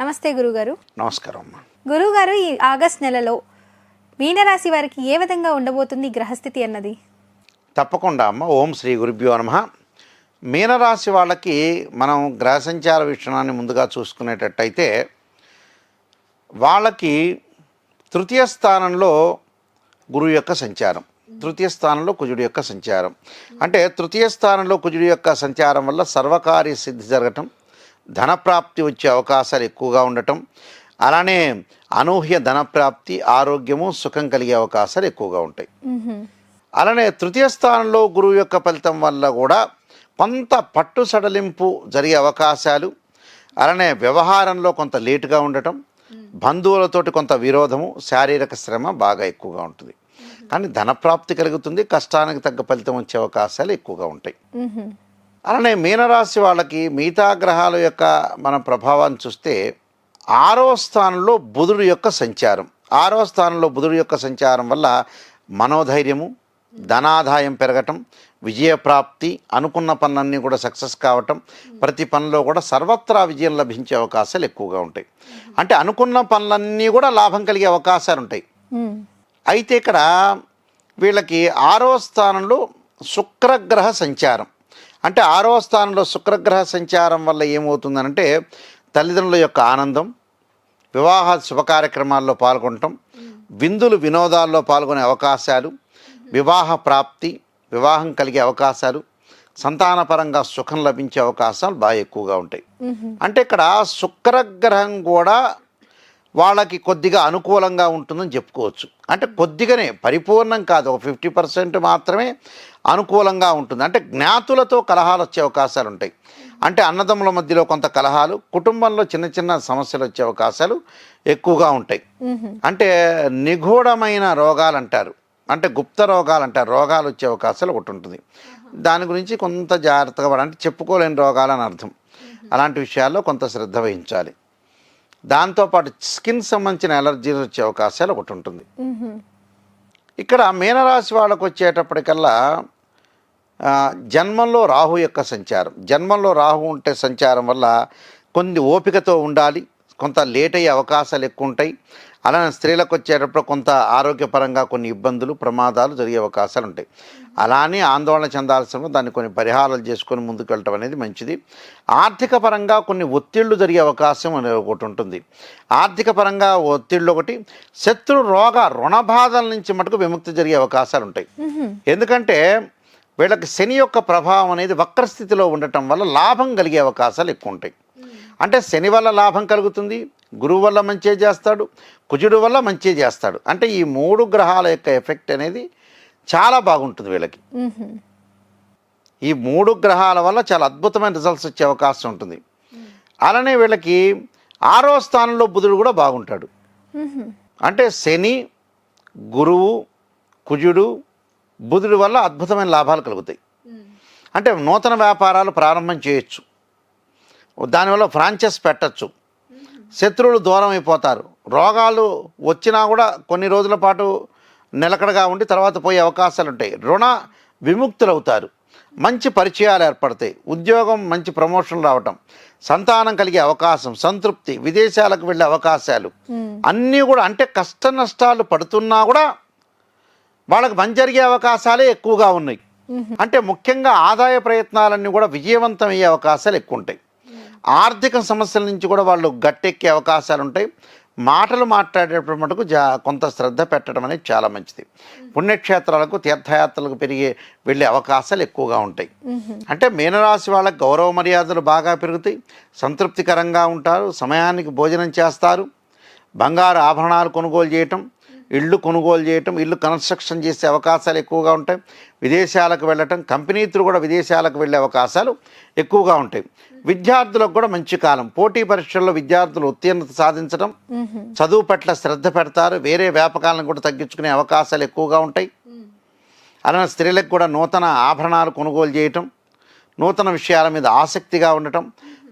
నమస్తే గురుగారు. నమస్కారం అమ్మా గురుగారు ఈ ఆగస్ట్ నెలలో మీనరాశి వారికి ఏ విధంగా ఉండబోతుంది గ్రహస్థితి అన్నది? తప్పకుండా అమ్మ. ఓం శ్రీ గురుభ్యో నమ. మీనరాశి వాళ్ళకి మనం గ్రహ సంచార విషయాన్ని ముందుగా చూసుకునేటట్టయితే వాళ్ళకి తృతీయ స్థానంలో గురువు యొక్క సంచారం తృతీయ స్థానంలో కుజుడి యొక్క సంచారం. అంటే తృతీయ స్థానంలో కుజుడి యొక్క సంచారం వల్ల సర్వకార్య సిద్ధి జరగటం ధనప్రాప్తి వచ్చే అవకాశాలు ఎక్కువగా ఉండటం అలానే అనూహ్య ధనప్రాప్తి ఆరోగ్యము సుఖం కలిగే అవకాశాలు ఎక్కువగా ఉంటాయి. అలానే తృతీయ స్థానంలో గురువు యొక్క ఫలితం వల్ల కూడా కొంత పట్టు సడలింపు జరిగే అవకాశాలు అలానే వ్యవహారంలో కొంత లేటుగా ఉండటం బంధువులతోటి కొంత విరోధము శారీరక శ్రమ బాగా ఎక్కువగా ఉంటుంది. కానీ ధనప్రాప్తి కలుగుతుంది కష్టానికి తగ్గ ఫలితం వచ్చే అవకాశాలు ఎక్కువగా ఉంటాయి. అలానే మీనరాశి వాళ్ళకి మిగతా గ్రహాల యొక్క మన ప్రభావాన్ని చూస్తే ఆరో స్థానంలో బుధుడు యొక్క సంచారం. ఆరో స్థానంలో బుధుడు యొక్క సంచారం వల్ల మనోధైర్యము ధనాదాయం పెరగటం విజయప్రాప్తి అనుకున్న పనులన్నీ కూడా సక్సెస్ కావటం ప్రతి పనిలో కూడా సర్వత్రా విజయం లభించే అవకాశాలు ఎక్కువగా ఉంటాయి. అంటే అనుకున్న పనులన్నీ కూడా లాభం కలిగే అవకాశాలు ఉంటాయి. అయితే ఇక్కడ వీళ్ళకి ఆరో స్థానంలో శుక్రగ్రహ సంచారం. అంటే ఆరో స్థానంలో శుక్రగ్రహ సంచారం వల్ల ఏమవుతుందనంటే తల్లిదండ్రుల యొక్క ఆనందం వివాహ శుభ కార్యక్రమాల్లో పాల్గొనటం విందులు వినోదాల్లో పాల్గొనే అవకాశాలు వివాహ ప్రాప్తి వివాహం కలిగే అవకాశాలు సంతానపరంగా సుఖం లభించే అవకాశాలు బాగా ఎక్కువగా ఉంటాయి. అంటే ఇక్కడ శుక్రగ్రహం కూడా వాళ్ళకి కొద్దిగా అనుకూలంగా ఉంటుందని చెప్పుకోవచ్చు. అంటే కొద్దిగానే పరిపూర్ణం కాదు. ఒక ఫిఫ్టీ పర్సెంట్ మాత్రమే అనుకూలంగా ఉంటుంది. అంటే జ్ఞాతులతో కలహాలు వచ్చే అవకాశాలు ఉంటాయి. అంటే అన్నదమ్ముల మధ్యలో కొంత కలహాలు కుటుంబంలో చిన్న చిన్న సమస్యలు వచ్చే అవకాశాలు ఎక్కువగా ఉంటాయి. అంటే నిగూఢమైన రోగాలు అంటారు అంటే గుప్త రోగాలు అంటారు రోగాలు వచ్చే అవకాశాలు ఒకటి ఉంటుంది. దాని గురించి కొంత జాగ్రత్తగా పడాలి. అంటే చెప్పుకోలేని రోగాలు అని అర్థం. అలాంటి విషయాల్లో కొంత శ్రద్ధ వహించాలి. దాంతోపాటు స్కిన్ సంబంధించిన ఎలర్జీలు వచ్చే అవకాశాలు ఒకటి ఉంటుంది. ఇక్కడ మీనరాశి వాళ్ళకు వచ్చేటప్పటికల్లా జన్మంలో రాహు యొక్క సంచారం. జన్మంలో రాహు ఉంటే సంచారం వల్ల కొన్ని ఓపికతో ఉండాలి. కొంత లేట్ అయ్యే అవకాశాలు ఎక్కువ ఉంటాయి అలానే స్త్రీలకు వచ్చేటప్పుడు కొంత ఆరోగ్యపరంగా కొన్ని ఇబ్బందులు ప్రమాదాలు జరిగే అవకాశాలు ఉంటాయి. అలానే ఆందోళన చెందాల్సిన దాన్ని కొన్ని పరిహారాలు చేసుకొని ముందుకు వెళ్ళటం అనేది మంచిది. ఆర్థిక పరంగా కొన్ని ఒత్తిళ్ళు జరిగే అవకాశం అనేది ఒకటి ఉంటుంది. ఆర్థిక పరంగా ఒత్తిళ్ళు ఒకటి శత్రు రోగ రుణ బాధల నుంచి మటుకు విముక్తి జరిగే అవకాశాలు ఉంటాయి. ఎందుకంటే వీళ్ళకి శని యొక్క ప్రభావం అనేది వక్రస్థితిలో ఉండటం వల్ల లాభం కలిగే అవకాశాలు ఎక్కువ ఉంటాయి అంటే శని వల్ల లాభం కలుగుతుంది గురువు వల్ల మంచి చేస్తాడు కుజుడు వల్ల మంచి చేస్తాడు. అంటే ఈ మూడు గ్రహాల యొక్క ఎఫెక్ట్ అనేది చాలా బాగుంటుంది వీళ్ళకి. ఈ మూడు గ్రహాల వల్ల చాలా అద్భుతమైన రిజల్ట్స్ వచ్చే అవకాశం ఉంటుంది. అలానే వీళ్ళకి ఆరో స్థానంలో బుధుడు కూడా బాగుంటాడు. అంటే శని గురువు కుజుడు బుధుడి వల్ల అద్భుతమైన లాభాలు కలుగుతాయి. అంటే నూతన వ్యాపారాలు ప్రారంభం చేయొచ్చు. దానివల్ల ఫ్రాంచైజ్ పెట్టచ్చు. శత్రువులు దూరం అయిపోతారు రోగాలు వచ్చినా కూడా కొన్ని రోజుల పాటు నిలకడగా ఉండి తర్వాత పోయే అవకాశాలు ఉంటాయి. రుణ విముక్తులు అవుతారు మంచి పరిచయాలు ఏర్పడతాయి. ఉద్యోగం మంచి ప్రమోషన్ రావటం సంతానం కలిగే అవకాశం సంతృప్తి విదేశాలకు వెళ్ళే అవకాశాలు మ్మ్. అన్నీ కూడా అంటే కష్ట నష్టాలు పడుతున్నా కూడా వాళ్ళకి మంచి జరిగే అవకాశాలే ఎక్కువగా ఉన్నాయి. అంటే ముఖ్యంగా ఆదాయ ప్రయత్నాలన్నీ కూడా విజయవంతం అయ్యే అవకాశాలు ఎక్కువ ఉంటాయి. ఆర్థిక సమస్యల నుంచి కూడా వాళ్ళు గట్టెక్కే అవకాశాలు ఉంటాయి. మాటలు మాట్లాడేటప్పుడు మటుకు జా కొంత శ్రద్ధ పెట్టడం అనేది చాలా మంచిది. పుణ్యక్షేత్రాలకు తీర్థయాత్రలకు పెరిగే వెళ్ళే అవకాశాలు ఎక్కువగా ఉంటాయి. అంటే మీనరాశి వాళ్ళకి గౌరవ మర్యాదలు బాగా పెరుగుతాయి. సంతృప్తికరంగా ఉంటారు. సమయానికి భోజనం చేస్తారు. బంగారు ఆభరణాలు కొనుగోలు చేయటం. ఇళ్ళు కొనుగోలు చేయటం ఇల్లు కన్స్ట్రక్షన్ చేసే అవకాశాలు ఎక్కువగా ఉంటాయి. విదేశాలకు వెళ్ళటం కంపెనీతులు కూడా విదేశాలకు వెళ్ళే అవకాశాలు ఎక్కువగా ఉంటాయి. విద్యార్థులకు కూడా మంచి కాలం. పోటీ పరీక్షల్లో విద్యార్థులు ఉత్తీర్ణత సాధించడం చదువు పట్ల శ్రద్ధ పెడతారు. వేరే వ్యాపకాలను కూడా తగ్గించుకునే అవకాశాలు ఎక్కువగా ఉంటాయి. అలానే స్త్రీలకు కూడా నూతన ఆభరణాలు కొనుగోలు చేయటం నూతన విషయాల మీద ఆసక్తిగా ఉండటం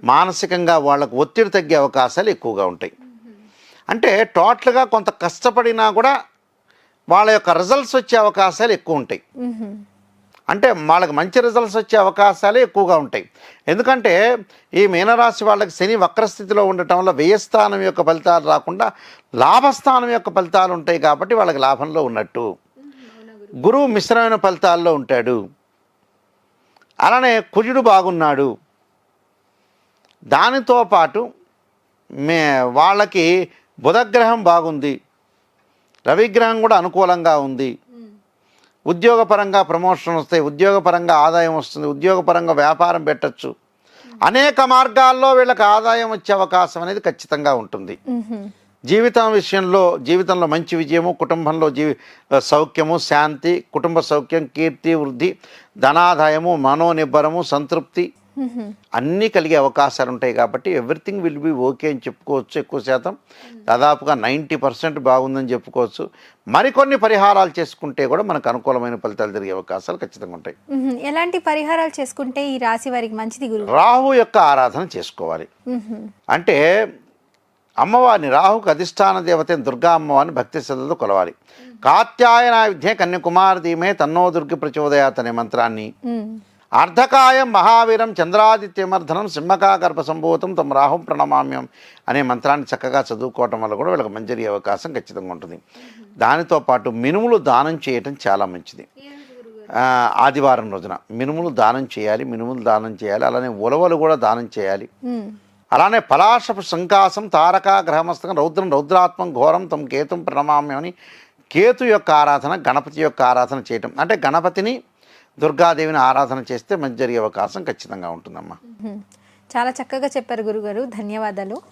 మానసికంగా వాళ్ళకు ఒత్తిడి తగ్గే అవకాశాలు ఎక్కువగా ఉంటాయి. అంటే టోటల్గా కొంత కష్టపడినా కూడా వాళ్ళ యొక్క రిజల్ట్స్ వచ్చే అవకాశాలు ఎక్కువ ఉంటాయి. అంటే వాళ్ళకి మంచి రిజల్ట్స్ వచ్చే అవకాశాలే ఎక్కువగా ఉంటాయి. ఎందుకంటే ఈ మీనరాశి వాళ్ళకి శని వక్రస్థితిలో ఉండటం వల్ల వ్యయస్థానం యొక్క ఫలితాలు రాకుండా లాభస్థానం యొక్క ఫలితాలు ఉంటాయి కాబట్టి వాళ్ళకి లాభంలో ఉన్నట్టు. గురువు మిశ్రమైన ఫలితాల్లో ఉంటాడు. అలానే కుజుడు బాగున్నాడు. దానితో పాటు మే వాళ్ళకి బుధగ్రహం బాగుంది రవిగ్రహం కూడా అనుకూలంగా ఉంది ఉద్యోగపరంగా ప్రమోషన్ వస్తాయి ఉద్యోగపరంగా ఆదాయం వస్తుంది ఉద్యోగపరంగా వ్యాపారం పెట్టచ్చు అనేక మార్గాల్లో వీళ్ళకి ఆదాయం వచ్చే అవకాశం అనేది ఖచ్చితంగా ఉంటుంది. జీవితం విషయంలో జీవితంలో మంచి విజయము కుటుంబంలో జీవి సౌఖ్యము శాంతి కుటుంబ సౌఖ్యం కీర్తి వృద్ధి ధనాదాయము మనోనిబ్బరము సంతృప్తి. అన్నీ కలిగే అవకాశాలు ఉంటాయి కాబట్టి ఎవ్రీథింగ్ విల్ బి ఓకే అని చెప్పుకోవచ్చు ఎక్కువ శాతం. దాదాపుగా నైంటీ పర్సెంట్ బాగుందని చెప్పుకోవచ్చు. మరికొన్ని పరిహారాలు చేసుకుంటే కూడా మనకు అనుకూలమైన ఫలితాలు జరిగే అవకాశాలు ఖచ్చితంగా ఉంటాయి. ఎలాంటి పరిహారాలు చేసుకుంటే ఈ రాశి వారికి మంచిది రాహు యొక్క ఆరాధన చేసుకోవాలి. అంటే అమ్మవారిని రాహుకు అధిష్టాన దేవత అయిన దుర్గా అమ్మవారిని భక్తి శ్రద్ధతో కొలవాలి. కాత్యాయన విద్య కన్యకుమార ధీమే తన్నో దుర్గి ప్రచోదయాత్ అనే మంత్రాన్ని. అర్ధకాయం మహావీరం చంద్రాదిత్యమర్ధనం సింహకా గర్భ సంభూతం తమ రాహు ప్రణమామ్యం అనే మంత్రాన్ని చక్కగా చదువుకోవటం వల్ల కూడా వీళ్ళకి మంచి అవకాశం ఖచ్చితంగా ఉంటుంది. దానితో పాటు మినుములు దానం చేయటం చాలా మంచిది. ఆదివారం రోజున మినుములు దానం చేయాలి మినుములు దానం చేయాలి అలానే ఉలవలు కూడా దానం చేయాలి. అలానే పలాశపు సంకాసం తారక గ్రహమస్తకం రౌద్రం రౌద్రాత్మం ఘోరం తమ కేతుం ప్రణమామ్యం అని కేతు యొక్క ఆరాధన గణపతి యొక్క ఆరాధన చేయటం. అంటే గణపతిని దుర్గాదేవిని ఆరాధన చేస్తే మంచి జరిగే అవకాశం ఖచ్చితంగా ఉంటుందమ్మా. మ్మ్. చాలా చక్కగా చెప్పారు గురుగారు. ధన్యవాదాలు.